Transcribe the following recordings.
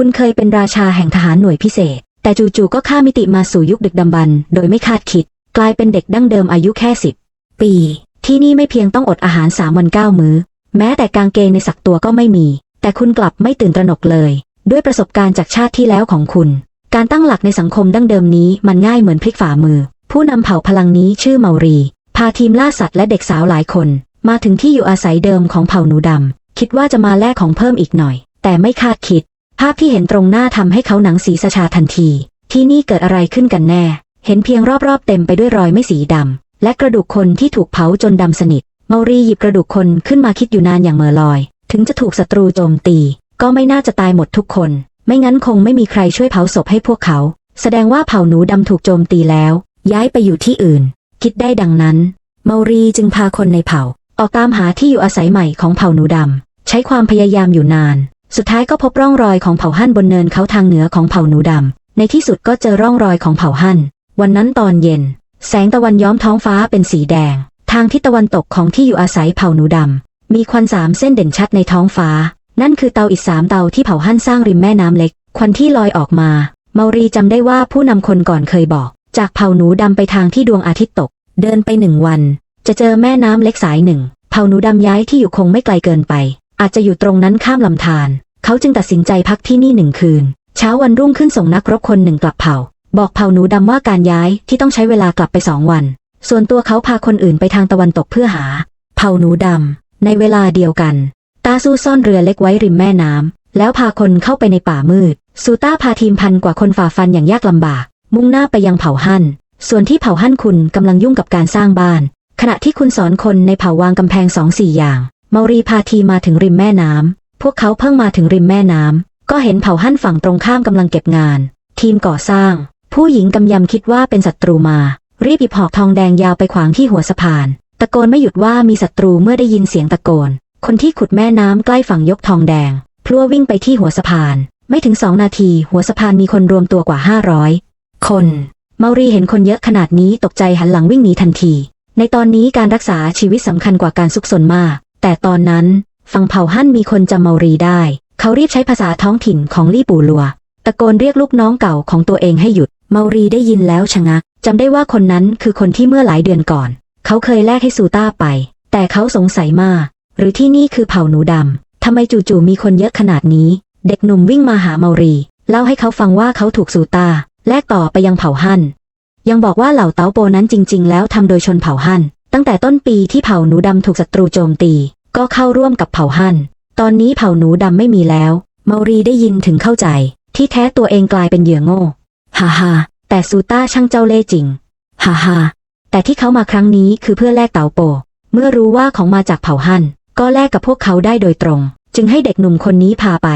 คุณเคยเป็นราชาแห่งทหารหน่วยพิเศษ แต่จู่ๆก็ข้ามมิติมาสู่ยุคดึกดำบรรพ์โดยไม่คาดคิด กลายเป็นเด็กดั้งเดิมอายุแค่สิบปี ที่นี่ไม่เพียงต้องอดอาหารสามวันเก้ามื้อ แม้แต่กางเกงในสักตัวก็ไม่มี แต่คุณกลับไม่ตื่นตระหนกเลย ด้วยประสบการณ์จากชาติที่แล้วของคุณ การตั้งหลักในสังคมดั้งเดิมนี้มันง่ายเหมือนพลิกฝ่ามือ ผู้นำเผ่าพลังนี้ชื่อเมารี พาทีมล่าสัตว์และเด็กสาวหลายคน มาถึงที่อยู่อาศัยเดิมของเผ่าหนูดำคิดว่าจะมาแลกของเพิ่มอีกหน่อย แต่ไม่คาดคิด ภาพที่เห็นตรงหน้าทำให้เขาหนังสีสะชาทันที ที่นี่เกิดอะไรขึ้นกันแน่ เห็นเพียงรอบๆเต็มไปด้วยรอยไม่สีดำ และกระดูกคนที่ถูกเผาจนดำสนิท เมารีหยิบกระดูกคนขึ้นมาคิดอยู่นานอย่างเหม่อลอย ถึงจะถูกศัตรูโจมตี ก็ไม่น่าจะตายหมดทุกคน ไม่งั้นคงไม่มีใครช่วยเผาศพให้พวกเขา แสดงว่าเผ่าหนูดำถูกโจมตีแล้ว ย้ายไปอยู่ที่อื่น คิดได้ดังนั้น เมารีจึงพาคนในเผ่า ออกตามหาที่อยู่อาศัยใหม่ของเผ่าหนูดำใช้ความพยายามอยู่นาน สุดท้ายก็พบร่องรอยของเผ่าฮั่นบนเนินเขาทางเหนือของเผ่าหนูดำ ในที่สุดก็เจอร่องรอยของเผ่าฮั่น วันนั้นตอนเย็น แสงตะวันย้อมท้องฟ้าเป็นสีแดง ทางทิศตะวันตกของที่อยู่อาศัยเผ่าหนูดำ มีควันสามเส้นเด่นชัดในท้องฟ้า นั่นคือเตาอิฐสามเตาที่เผ่าฮั่นสร้างริมแม่น้ำเล็ก ควันที่ลอยออกมา เมารีจำได้ว่าผู้นำคนก่อนเคยบอก จากเผ่าหนูดำไปทางที่ดวงอาทิตย์ตก เดินไปหนึ่งวัน จะเจอแม่น้ำเล็กสายหนึ่ง เผ่าหนูดำย้ายที่อยู่คงไม่ไกลเกินไป อาจจะอยู่ตรงนั้นข้ามลำธารเขาจึงตัดสินใจพักที่นี่หนึ่งคืน เช้าวันรุ่งขึ้นส่งนักรบคนหนึ่งกลับเผ่า บอกเผ่าหนูดำว่าการย้ายที่ต้องใช้เวลากลับไปสองวัน ส่วนตัวเขาพาคนอื่นไปทางตะวันตกเพื่อหา เผ่าหนูดำในเวลาเดียวกัน ตาสู้ซ่อนเรือเล็กไว้ริมแม่น้ำแล้วพาคนเข้าไปในป่ามืดซูต้าพาทีมพันกว่าคนฝ่าฟันอย่างยากลำบาก มุ่งหน้าไปยังเผ่าฮั่นส่วนที่เผ่าฮั่นคุณกำลังยุ่งกับการสร้างบ้าน ขณะที่คุณสอนคนในเผ่าวางกำแพงสองสี่อย่าง มารีพาทีมาถึงริมแม่น้ำ พวกเขาเพิ่งมาถึงริมแม่น้ำ ก็เห็นเผ่าฮั่นฝั่งตรงข้ามกำลังเก็บงาน ทีมก่อสร้าง ผู้หญิงกำยำคิดว่าเป็นศัตรูมา รีบหยิบหอกทองแดงยาวไปขวางที่หัวสะพาน ตะโกนไม่หยุดว่ามีศัตรูเมื่อได้ยินเสียงตะโกน คนที่ขุดแม่น้ำใกล้ฝั่งยกทองแดง พลัววิ่งไปที่หัวสะพาน ไม่ถึงสองนาทีหัวสะพานมีคนรวมตัวกว่าห้าร้อยคน เมารีเห็นคนเยอะขนาดนี้ตกใจหันหลังวิ่งหนีทันที ในตอนนี้การรักษาชีวิตสำคัญกว่าการซุกซนมาก แต่ตอนนั้นฝั่งเผ่าฮั่นมีคนจำเมารีได้ เขารีบใช้ภาษาท้องถิ่นของลี่ปูลัว ตะโกนเรียกลูกน้องเก่าของตัวเองให้หยุด เมารีได้ยินแล้วชะงักจำได้ว่าคนนั้นคือคนที่เมื่อหลายเดือนก่อน เขาเคยแลกให้ซูต้าไป แต่เขาสงสัยมาก หรือที่นี่คือเผ่าหนูดำทำไมจู่ๆมีคนเยอะขนาดนี้ เด็กหนุ่มวิ่งมาหาเมารี เล่าให้เขาฟังว่าเขาถูกซูต้าแลกต่อไปยังเผ่าฮั่นยังบอกว่าเหล่าเต๋าโปนั้นจริง ๆ แล้วทำโดยชนเผ่าฮั่น ตั้งแต่ต้นปีที่เผ่าหนูดำถูกศัตรูโจมตี ก็เข้าร่วมกับเผ่าฮั่น ตอนนี้เผ่าหนูดำไม่มีแล้ว เมารีได้ยินถึงเข้าใจ ที่แท้ตัวเองกลายเป็นเหยื่อโง่ฮ่าฮ่าแต่ซูต้าช่างเจ้าเล่ห์จริงฮ่าฮ่าแต่ที่เขามาครั้งนี้คือเพื่อแลกเต๋าโป เมื่อรู้ว่าของมาจากเผ่าฮั่น ก็แลกกับพวกเขาได้โดยตรง จึงให้เด็กหนุ่มคนนี้พาไป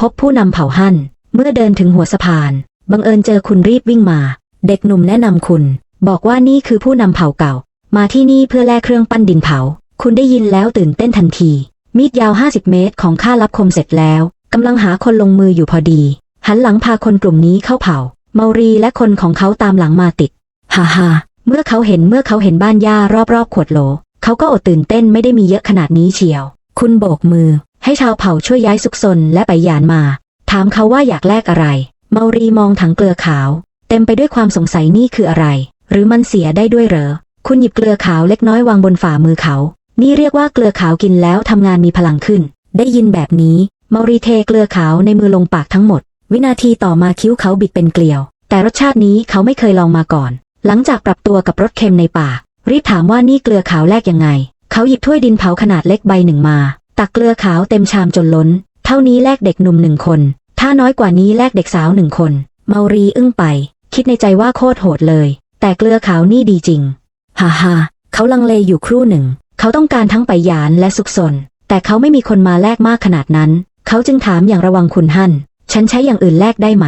พบผู้นำเผ่าฮั่น เมื่อเดินถึงหัวสะพาน บังเอิญเจอคุณรีบวิ่งมา เด็กหนุ่มแนะนำคุณ บอกว่านี่คือผู้นำเผ่าเก่า มาที่นี่เพื่อแลกเครื่องปั้นดินเผา คุณได้ยินแล้วตื่นเต้นทันที มีดยาว 50 เมตรของข้ารับคมเสร็จแล้วกำลังหาคนลงมืออยู่พอดี หันหลังพาคนกลุ่มนี้เข้าเผา เมารีและคนของเขาตามหลังมาติดฮ่าฮ่าเมื่อเขาเห็นเมื่อเขาเห็นบ้านหญ้ารอบๆ ขวดโหล เขาก็อดตื่นเต้นไม่ได้มีเยอะขนาดนี้เชียว คุณโบกมือ ให้ชาวเผ่าช่วยย้ายซุกซนและไปยานมา ถามเขาว่าอยากแลกอะไร เมารีมองถังเกลือขาว เต็มไปด้วยความสงสัยนี่คืออะไร หรือมันเสียได้ด้วยเหรอ คุณหยิบเกลือขาวเล็กน้อยวางบนฝ่ามือเขา นี่เรียกว่าเกลือขาวกินแล้วทำงานมีพลังขึ้น ได้ยินแบบนี้เมารีเทเกลือขาวในมือลงปากทั้งหมด วินาทีต่อมาคิ้วเขาบิดเป็นเกลียว แต่รสชาตินี้เขาไม่เคยลองมาก่อน หลังจากปรับตัวกับรสเค็มในปาก รีบถามว่านี่เกลือขาวแลกยังไง เขาหยิบถ้วยดินเผาขนาดเล็กใบหนึ่งมา ตักเกลือขาวเต็มชามจนล้น เท่านี้แลกเด็กหนุ่มหนึ่งคน ถ้าน้อยกว่านี้แลกเด็กสาวหนึ่งคน เมารีอึ้งไป คิดในใจว่าโคตรโหดเลย แต่เกลือขาวนี่ดีจริง ฮ่าฮ่าเขาลังเลอยู่ครู่หนึ่ง เขาต้องการทั้งไปหยานและสุกซนแต่เขาไม่มีคนมาแลกมากขนาดนั้น เขาจึงถามอย่างระวังคุณฮั่น ฉันใช้อย่างอื่นแลกได้ไหม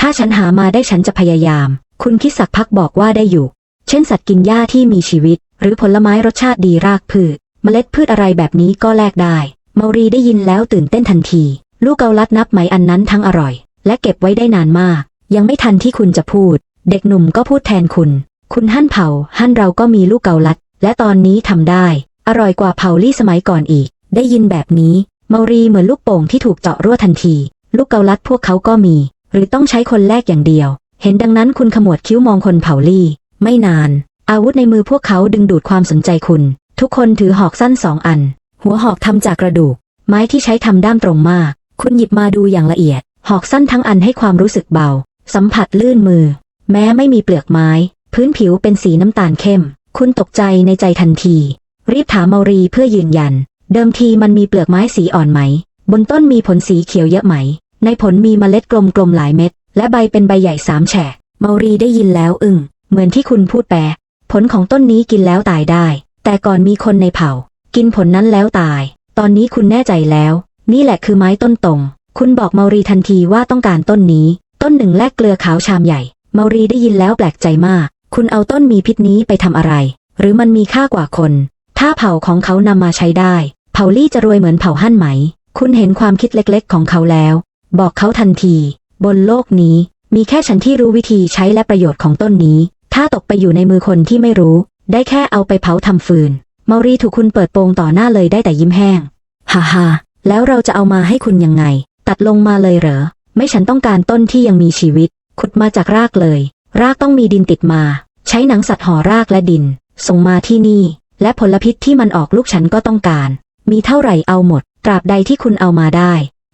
ถ้าฉันหามาได้ฉันจะพยายาม คุณคิดสักพักบอกว่าได้อยู่ เช่นสัตว์กินหญ้าที่มีชีวิต หรือผลไม้รสชาติดีรากพืช เมล็ดพืชอะไรแบบนี้ก็แลกได้ เมารีได้ยินแล้วตื่นเต้นทันที ลูกเกาลัดนับไหมอันนั้นทั้งอร่อย และเก็บไว้ได้นานมาก ยังไม่ทันที่คุณจะพูด เด็กหนุ่มก็พูดแทนคุณ คุณหั่นเผาหั่นเราก็มีลูกเกาลัด และตอนนี้ทำได้ อร่อยกว่าเผาลี่สมัยก่อนอีก ได้ยินแบบนี้ เมารีเหมือนลูกโป่งที่ถูกเจาะรั่วทันที ลูกเกาลัดพวกเขาก็มี หรือต้องใช้คนแรกอย่างเดียว เห็นดังนั้นคุณขมวดคิ้วมองคนเผาลี่ ไม่นาน อาวุธในมือพวกเขาดึงดูดความสนใจคุณ ทุกคนถือหอกสั้นสองอัน หัวหอกทำจากกระดูก ไม้ที่ใช้ทำด้ามตรงมาก คุณหยิบมาดูอย่างละเอียด หอกสั้นทั้งอันให้ความรู้สึกเบา สัมผัสลื่นมือ แม้ไม่มีเปลือกไม้ พื้นผิวเป็นสีน้ำตาลเข้ม คุณตกใจในใจทันที รีบถามเมารีเพื่อยืนยัน เดิมทีมันมีเปลือกไม้สีอ่อนไหม บนต้นมีผลสีเขียวเยอะไหม ในผลมีเมล็ดกลมๆหลายเม็ด และใบเป็นใบใหญ่สามแฉกเมารีได้ยินแล้วอึ้งเหมือนที่คุณพูดแปลผลของต้นนี้กินแล้วตายได้ แต่ก่อนมีคนในเผ่า กินผลนั้นแล้วตาย ตอนนี้คุณแน่ใจแล้ว นี่แหละคือไม้ต้นตรง คุณบอกเมารีทันทีว่าต้องการต้นนี้ ต้นหนึ่งแลกเกลือขาวชามใหญ่ เมารีได้ยินแล้วแปลกใจมาก คุณเอาต้นมีพิษนี้ไปทำอะไร หรือมันมีค่ากว่าคน ถ้าเผ่าของเขานำมาใช้ได้ เผ่าลี่จะรวยเหมือนเผ่าหั่นไหม คุณเห็นความคิดเล็กๆ ของเขาแล้ว บอกเขาทันที บนโลกนี้ มีแค่ฉันที่รู้วิธีใช้และประโยชน์ของต้นนี้ ถ้าตกไปอยู่ในมือคนที่ไม่รู้ ได้แค่เอาไปเผาทำฟืน เมารีถูกคุณเปิดโปงต่อหน้าเลยได้แต่ยิ้มแห้ง ฮ่าฮ่าแล้วเราจะเอามาให้คุณยังไง ตัดลงมาเลยเหรอ ไม่ฉันต้องการต้นที่ยังมีชีวิต ขุดมาจากรากเลย รากต้องมีดินติดมา ใช้หนังสัตว์ห่อรากและดิน ส่งมาที่นี่ และผลพิษที่มันออกลูกฉันก็ต้องการ มีเท่าไหร่เอาหมด ตราบใดที่คุณเอามาได้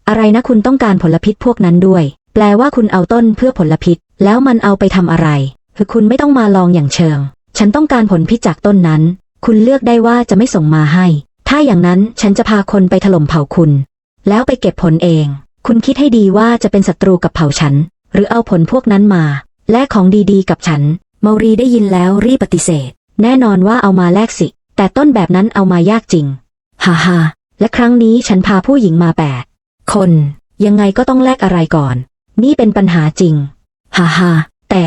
อะไรนะคุณต้องการผลพิษพวกนั้นด้วย แปลว่าคุณเอาต้นเพื่อผลพิษ แล้วมันเอาไปทำอะไร คือคุณไม่ต้องมาลองอย่างเชิง ฉันต้องการผลพิษจากต้นนั้น คุณเลือกได้ว่าจะไม่ส่งมาให้ ถ้าอย่างนั้นฉันจะพาคนไปถล่มเผ่าคุณ แล้วไปเก็บผลเอง คุณคิดให้ดีว่าจะเป็นศัตรูกับเผ่าฉัน หรือเอาผลพวกนั้นมา แลกของดีๆ กับฉัน เมารีได้ยินแล้วรีบปฏิเสธ แน่นอนว่าเอามาแลกสิ แต่ต้นแบบนั้นเอามายากจริง ฮ่าฮ่าและครั้งนี้ฉันพาผู้หญิงมาแปดคน ยังไงก็ต้องแลกอะไรก่อน นี่เป็นปัญหาจริง ฮ่าฮ่าแต่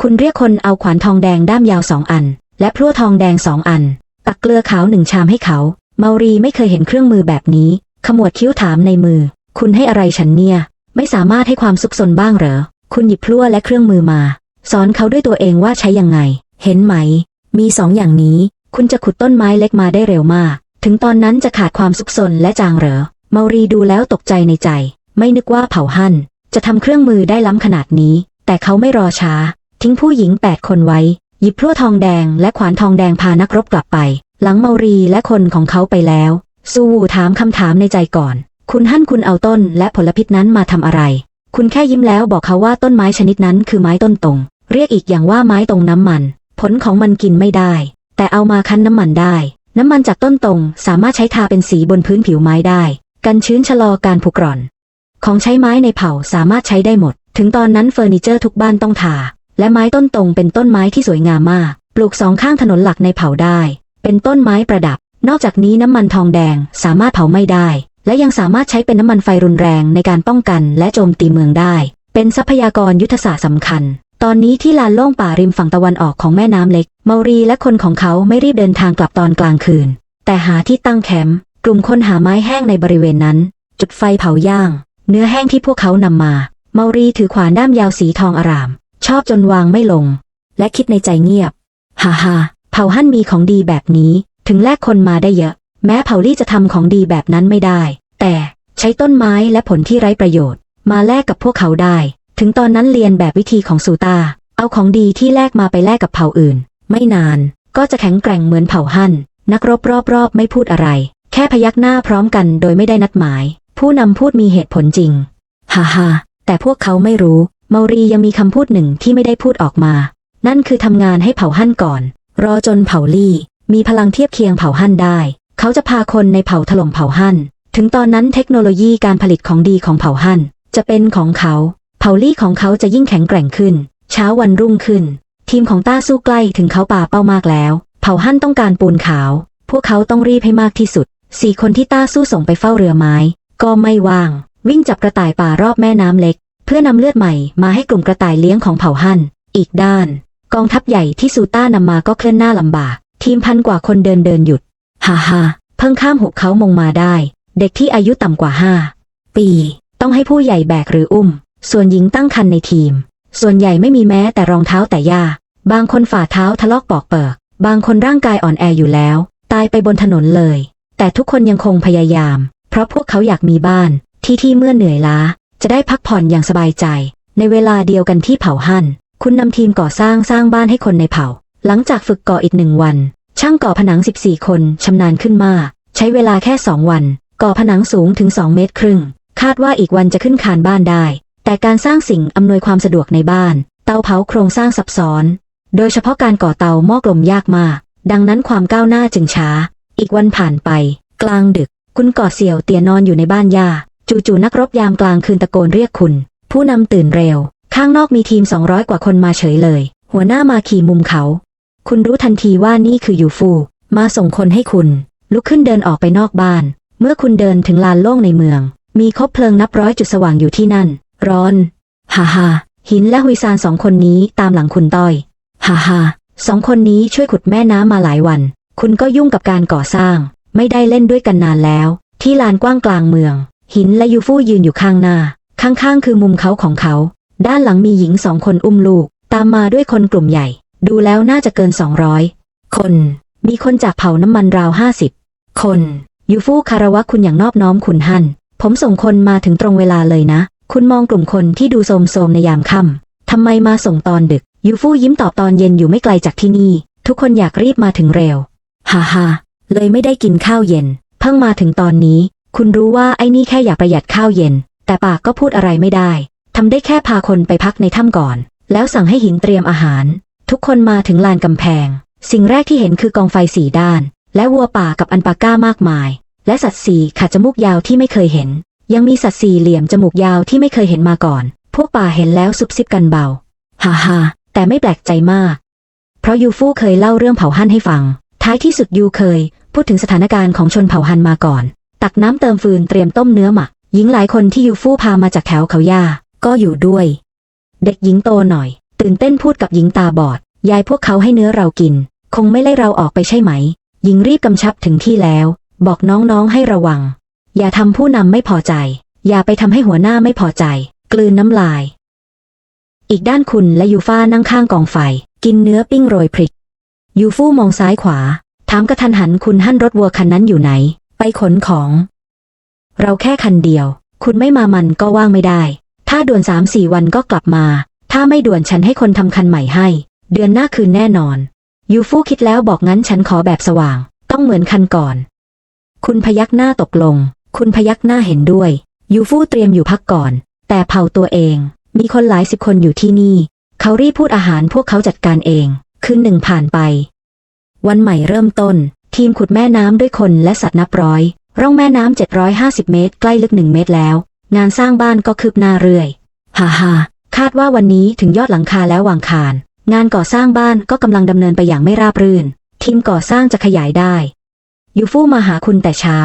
คุณเรียกคนเอาขวานทองแดงด้ามยาวสองอัน และพลั่วทองแดงสองอัน ตักเกลือขาวหนึ่งชามให้เขา เมารีไม่เคยเห็นเครื่องมือแบบนี้ ขมวดคิ้วถามในมือ คุณให้อะไรฉันเนี่ย ไม่สามารถให้ความซุกซนบ้างเหรอ คุณหยิบพลั่วและเครื่องมือมา สอนเขาด้วยตัวเองว่าใช้ยังไง เห็นไหม มีสองอย่างนี้ คุณจะขุดต้นไม้เล็กมาได้เร็วมาก ถึงตอนนั้นจะขาดความซุกซนและจางเหรอ เมารีดูแล้วตกใจในใจ ไม่นึกว่าเผ่าฮั่น จะทำเครื่องมือได้ล้ำขนาดนี้ แต่เขาไม่รอช้า ทิ้งผู้หญิงแปดคนไว้ หยิบพลั่วทองแดงและขวานทองแดงพานักรบกลับไป หลังเมารีและคนของเขาไปแล้ว ซูวูถามคำถามในใจก่อน คุณหั่นคุณเอาต้นและผลพิษนั้นมาทำอะไร คุณแค่ยิ้มแล้วบอกเขาว่าต้นไม้ชนิดนั้นคือไม้ต้นตรง เรียกอีกอย่างว่าไม้ตรงน้ำมัน ผลของมันกินไม่ได้ แต่เอามาคั้นน้ำมันได้ น้ำมันจากต้นตรงสามารถใช้ทาเป็นสีบนพื้นผิวไม้ได้ กันชื้นชะลอการผุกร่อน ของใช้ไม้ในเผาสามารถใช้ได้หมด ถึงตอนนั้นเฟอร์นิเจอร์ทุกบ้านต้องทา และไม้ต้นตรงเป็นต้นไม้ที่สวยงามมาก ปลูกสองข้างถนนหลักในเผาได้ เป็นต้นไม้ประดับ นอกจากนี้น้ำมันทองแดงสามารถเผาไม่ได้ และยังสามารถใช้เป็นน้ำมันไฟรุนแรงในการป้องกันและโจมตีเมืองได้ เป็นทรัพยากรยุทธศาสตร์สำคัญ ตอนนี้ที่ลานโล่งป่าริมฝั่งตะวันออกของแม่น้ำเล็กเมารีและคนของเขาไม่รีบเดินทางกลับตอนกลางคืน แต่หาที่ตั้งแคมป์กลุ่มคนหาไม้แห้งในบริเวณนั้น จุดไฟเผาย่าง เนื้อแห้งที่พวกเขานำมา เมารีถือขวานด้ามยาวสีทองอาราม ชอบจนวางไม่ลง และคิดในใจเงียบ ฮ่าฮ่าเผาฮั่นมีของดีแบบนี้ ถึงแลกคนมาได้เยอะ แม้เผาลี่จะทำของดีแบบนั้นไม่ได้ แต่ใช้ต้นไม้และผลที่ไร้ประโยชน์ มาแลกกับพวกเขาได้ ถึงตอนนั้นเรียนแบบวิธีของซูตา เอาของดีที่แลกมาไปแลกกับเผ่าอื่น ไม่นาน ก็จะแข็งแกร่งเหมือนเผ่าฮั่นนักรบรอบๆไม่พูดอะไร แค่พยักหน้าพร้อมกันโดยไม่ได้นัดหมาย ผู้นำพูดมีเหตุผลจริงฮ่าฮ่าแต่พวกเขาไม่รู้เมารียังมีคำพูดหนึ่งที่ไม่ได้พูดออกมา นั่นคือทำงานให้เผ่าฮั่นก่อน รอจนเผ่าลี่ มีพลังเทียบเคียงเผ่าฮั่นได้ เขาจะพาคนในเผ่าถล่มเผ่าฮั่น ถึงตอนนั้นเทคโนโลยีการผลิตของดีของเผ่าฮั่น จะเป็นของเขา เผ่าลี่ของเขาจะยิ่งแข็งแกร่งขึ้น เช้าวันรุ่งขึ้น ทีมของต้าสู้ใกล้ถึงเขาป่าเป้ามากแล้ว เผ่าฮั่นต้องการปูนขาว พวกเขาต้องรีบให้มากที่สุด สี่คนที่ต้าสู้ส่งไปเฝ้าเรือไม้ ก็ไม่ว่าง วิ่งจับกระต่ายป่ารอบแม่น้ำเล็ก เพื่อนำเลือดใหม่มาให้กลุ่มกระต่ายเลี้ยงของเผ่าฮั่น อีกด้าน กองทัพใหญ่ที่ซูต้านำมาก็เคลื่อนหน้าลำบาก ทีมพันกว่าคนเดินเดินหยุด ฮ่าฮ่าเพิ่งข้ามหุบเขามงมาได้ เด็กที่อายุต่ำกว่าห้าปี ต้องให้ผู้ใหญ่แบกหรืออุ้ม ส่วนหญิงตั้งคันในทีม ส่วนใหญ่ไม่มีแม้แต่รองเท้าแต่ย่า บางคนฝ่าเท้าทะลอกปอกเปิก บางคนร่างกายอ่อนแออยู่แล้ว ตายไปบนถนนเลย แต่ทุกคนยังคงพยายาม เพราะพวกเขาอยากมีบ้านที่ที่เมื่อเหนื่อยล้า จะได้พักผ่อนอย่างสบายใจ ในเวลาเดียวกันที่เผาหั่นคุณนำทีมก่อสร้างสร้างบ้านให้คนในเผ่า หลังจากฝึกก่ออีกหนึ่งวัน ช่างก่อผนัง 14 คนชำนาญขึ้นมาก ใช้เวลาแค่2วัน ก่อผนังสูงถึง 2 เมตรครึ่ง คาดว่าอีกวันจะขึ้นคานบ้านได้ แต่การสร้างสิ่งอำนวยความสะดวกในบ้าน เตาเผาโครงสร้างซับซ้อน โดยเฉพาะการก่อเตาหม้อกลมยากมาก ดังนั้นความก้าวหน้าจึงช้า อีกวันผ่านไป กลางดึก คุณก่อเสี่ยวเตียนอนอยู่ในบ้านย่าจู่ๆนักรบยามกลางคืนตะโกนเรียกคุณ ผู้นำตื่นเร็ว ข้างนอกมีทีม 200 กว่าคนมาเฉยเลย หัวหน้ามาขี่มุมเขา คุณรู้ทันทีว่านี่คือยูฟู มาส่งคนให้คุณ ลุกขึ้นเดินออกไปนอกบ้าน เมื่อคุณเดินถึงลานโล่งในเมือง มีคบเพลิงนับร้อยจุดสว่างอยู่ที่นั่น ร้อนฮ่าฮ่าหินและฮุยซานสองคนนี้ตามหลังคุณต้อยฮ่าฮ่าสองคนนี้ช่วยขุดแม่น้ำมาหลายวัน คุณก็ยุ่งกับการก่อสร้าง ไม่ได้เล่นด้วยกันนานแล้ว ที่ลานกว้างกลางเมือง หินและยูฟู่ยืนอยู่ข้างหน้า ข้างๆ คือมุมเขาของเขา ด้านหลังมีหญิงสองคนอุ้มลูก ตามมาด้วยคนกลุ่มใหญ่ ดูแล้วน่าจะเกิน 200 คน มีคนจากเผาน้ำมันราว 50 คน ยูฟู่คารวะคุณอย่างนอบน้อมคุณฮั่น ผมส่งคนมาถึงตรงเวลาเลยนะ คุณมองกลุ่มคนที่ดูโทมๆในยามค่ำทำไมมาส่งตอนดึก ยูฟู่ยิ้มตอบตอนเย็นอยู่ไม่ไกลจากที่นี่ ทุกคนอยากรีบมาถึงเร็ว ฮ่าฮ่าเลยไม่ได้กินข้าวเย็น เพิ่งมาถึงตอนนี้ คุณรู้ว่าไอ้นี่แค่อยากประหยัดข้าวเย็น แต่ปากก็พูดอะไรไม่ได้ทำได้แค่พาคนไปพักในถ้ำก่อน แล้วสั่งให้หินเตรียมอาหาร ทุกคนมาถึงลานกำแพง สิ่งแรกที่เห็นคือกองไฟสี่ด้าน และวัวป่ากับอันปาก้ามากมาย และสัตว์สี่ขาจมูกยาวที่ไม่เคยเห็น ยังมีสัตว์สี่เหลี่ยมจมูกยาวที่ไม่เคยเห็นมาก่อน พวกป่าเห็นแล้วซุบซิบกันเบาฮ่าฮ่าแต่ไม่แปลกใจมาก เพราะยูฟู่เคยเล่าเรื่องเผ่าฮั่นให้ฟัง ท้ายที่สุดยูเคย พูดถึงสถานการณ์ของชนเผ่าฮันมาก่อน ตักน้ำเติมฟืนเตรียมต้มเนื้อหมัก หญิงหลายคนที่ยูฟู่พามาจากแถวเขาย่าก็อยู่ด้วย เด็กหญิงโตหน่อย ตื่นเต้นพูดกับหญิงตาบอด ยายพวกเขาให้เนื้อเรากิน คงไม่ไล่เราออกไปใช่ไหม หญิงรีบกำชับถึงที่แล้ว บอกน้องๆให้ระวัง อย่าทำผู้นำไม่พอใจ อย่าไปทำให้หัวหน้าไม่พอใจ กลืนน้ำลาย อีกด้านคุณและยูฟ่านั่งข้างกองไฟ กินเนื้อปิ้งโรยพริก ยูฟู่มองซ้ายขวา ถามกระทันหันคุณหั่นรถวัวคันนั้นอยู่ไหน ไปขนของ เราแค่คันเดียว คุณไม่มามันก็ว่างไม่ได้ ถ้าด่วนสามสี่วันก็กลับมา ถ้าไม่ด่วนฉันให้คนทำคันใหม่ให้ เดือนหน้าคืนแน่นอน ยูฟู่คิดแล้วบอกงั้นฉันขอแบบสว่าง ต้องเหมือนคันก่อน คุณพยักหน้าตกลง คุณพยักหน้าเห็นด้วย ยูฟู่เตรียมอยู่พักก่อน แต่เผาตัวเอง มีคนหลายสิบคนอยู่ที่นี่ เขารีพูดอาหารพวกเขาจัดการเอง คืนหนึ่งผ่านไป วันใหม่เริ่มต้น ทีมขุดแม่น้ำด้วยคนและสัตว์นับร้อย ร่องแม่น้ำ750 เมตร ใกล้ลึกหนึ่งเมตรแล้ว งานสร้างบ้านก็คืบหน้าเรื่อย ฮ่าฮ่า คาดว่าวันนี้ถึงยอดหลังคาแล้ววางคาน งานก่อสร้างบ้านก็กำลังดำเนินไปอย่างไม่ราบรื่น ทีมก่อสร้างจะขยายได้ ยูฟู่มาหาคุณแต่เช้า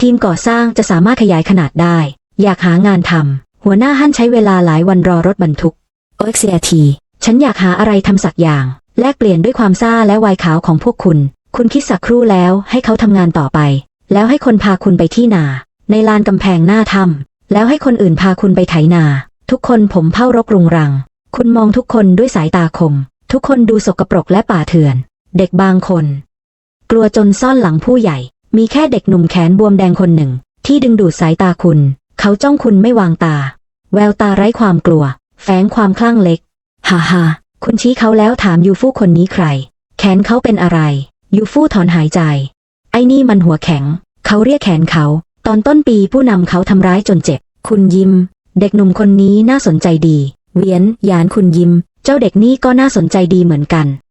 ทีมก่อสร้างจะสามารถขยายขนาดได้ อยากหางานทำหัวหน้าหั่นใช้เวลาหลายวันรอรถบรรทุกโอเอ็กซีที ฉันอยากหาอะไรทำสักอย่าง แลกเปลี่ยนด้วยความซ่าและวัยขาวของพวกคุณ คุณคิดสักครู่แล้วให้เขาทำงานต่อไป แล้วให้คนพาคุณไปที่นา ในลานกำแพงหน้าถ้ำแล้วให้คนอื่นพาคุณไปไถนา ทุกคนผมเผ้ารกรุงรัง คุณมองทุกคนด้วยสายตาคม ทุกคนดูสกปรกและป่าเถื่อน เด็กบางคน กลัวจนซ่อนหลังผู้ใหญ่ มีแค่เด็กหนุ่มแขนบวมแดงคนหนึ่ง ที่ดึงดูดสายตาคุณ เขาจ้องคุณไม่วางตา แววตาไร้ความกลัว แฝงความคลั่งเล็กฮ่าฮ่าคุณชี้เขาแล้วถามยูฟู่คนนี้ใคร แขนเขาเป็นอะไร ยูฟู่ถอนหายใจ ไอ้นี่มันหัวแข็ง เขาเรียกแขนเขา ตอนต้นปีผู้นำเขาทำร้ายจนเจ็บ คุณยิ้ม เด็กหนุ่มคนนี้น่าสนใจดี เวียน ยานคุณยิ้ม เจ้าเด็กนี่ก็น่าสนใจดีเหมือนกัน